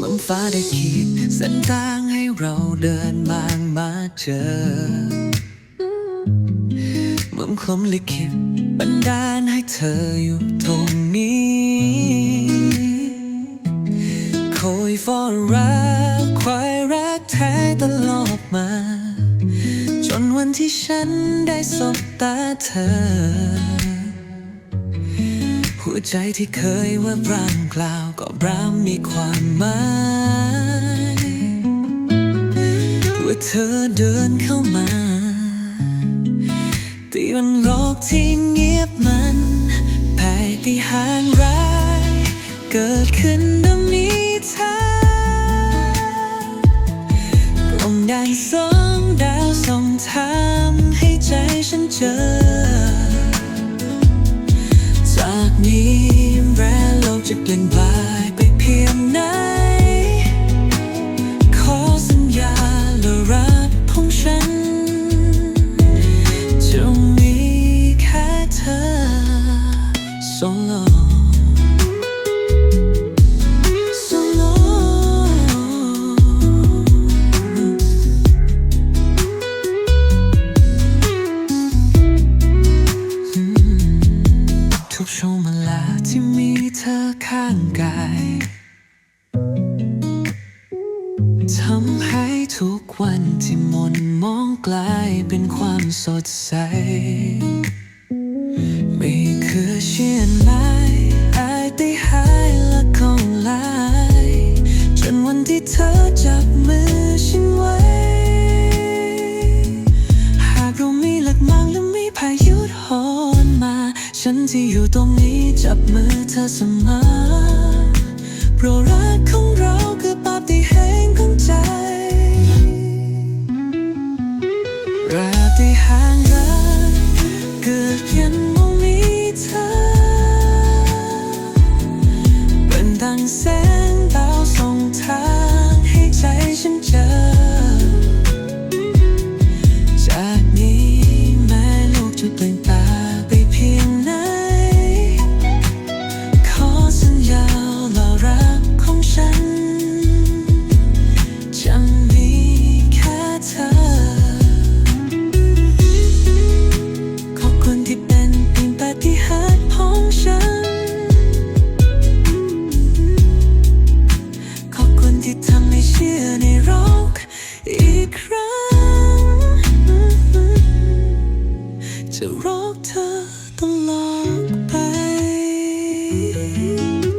มันฟ้าได้ขีดเส้นทางให้เราเดินบางมาเจอเหมือนคมลิขิตบันดาลให้เธออยู่ตรงนี้คอยเฝ้ารักควายรักแท้ตลอดมา วันที่ฉันได้สบตาเธอ หัวใจที่เคยว่าร่างกล่าวก็ร่ำมีความหมายว่าเธอเดินเข้ามาตีวันโลกที่เงียบมันแผ่ที่หางร้ายเกิดขึ้น องแดงสองดาวส่องทางให้ใจฉันเจอ ทุกช่วงเวลาที่มีเธอข้างกายทำให้ทุกวันที่มนมองกลายเป็นความสดใส ไม่เคือเชื่อไหมอได้หายและคงลาย จนวันที่เธอจับมือฉันไว้ ที่อยู่ตรงนี้จับมือเธอเสมอเพราะรักของเราคือปาฏิหาริย์ของใจราตรีหางรักเกิดเพียงมองมีเธอเป็นดังแสง จ